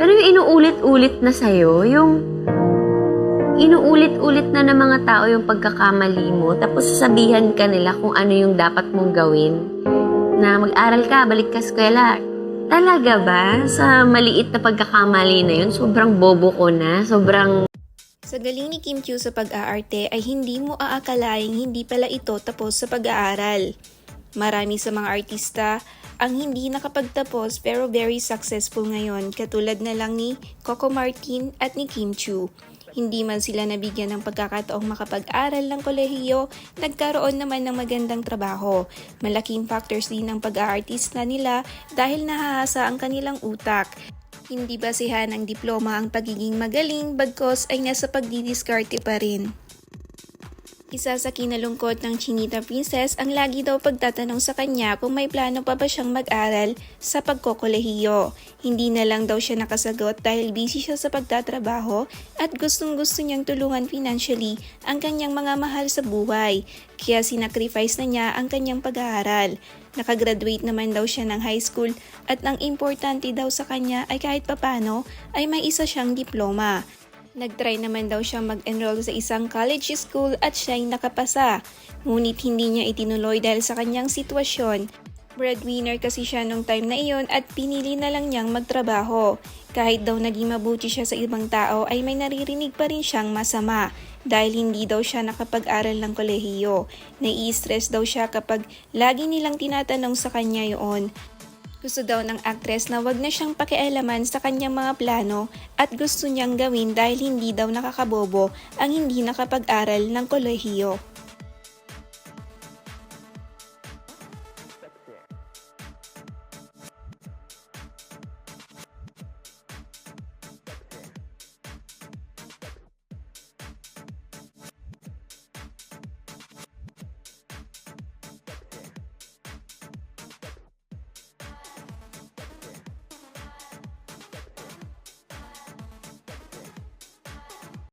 Pero yung inuulit-ulit na sa'yo, yung inuulit-ulit na ng mga tao yung pagkakamali mo, tapos sasabihan ka nila kung ano yung dapat mong gawin. Na mag-aral ka, balik ka eskwela. Talaga ba? Sa maliit na pagkakamali na yun, sobrang bobo ko na, sobrang Sa galing ni Kim Chiu sa pag-aarte ay hindi mo aakalaing hindi pala ito tapos sa pag-aaral. Marami sa mga artista ang hindi nakapagtapos pero very successful ngayon katulad na lang ni Coco Martin at ni Kim Chiu. Hindi man sila nabigyan ng pagkakataong makapag-aral ng kolehiyo, nagkaroon naman ng magandang trabaho. Malaking factors din ng pag-aartista nila dahil nahahasa ang kanilang utak. Hindi basihan ng diploma ang pagiging magaling bagkos ay nasa pagdidiskarte pa rin. Isa sa kinalungkot ng Chinita Princess ang lagi daw pagtatanong sa kanya kung may plano pa ba siyang mag-aral sa pagkokolehiyo. Hindi na lang daw siya nakasagot dahil busy siya sa pagtatrabaho at gustong gusto niyang tulungan financially ang kanyang mga mahal sa buhay. Kaya sinacrifice na niya ang kanyang pag-aaral. Nakagraduate naman daw siya ng high school at ang importante daw sa kanya ay kahit papano ay may isa siyang diploma. Nagtry naman daw siya mag-enroll sa isang college school at siya'y nakapasa. Ngunit hindi niya itinuloy dahil sa kanyang sitwasyon. Breadwinner kasi siya nung time na iyon at pinili na lang niyang magtrabaho. Kahit daw naging mabuti siya sa ibang tao ay may naririnig pa rin siyang masama dahil hindi daw siya nakapag-aral ng kolehiyo. Nai-stress daw siya kapag lagi nilang tinatanong sa kanya yun. Gusto daw ng actress na wag na siyang pakialaman sa kanyang mga plano at gusto niyang gawin dahil hindi daw nakakabobo ang hindi nakapag-aral ng kolehiyo.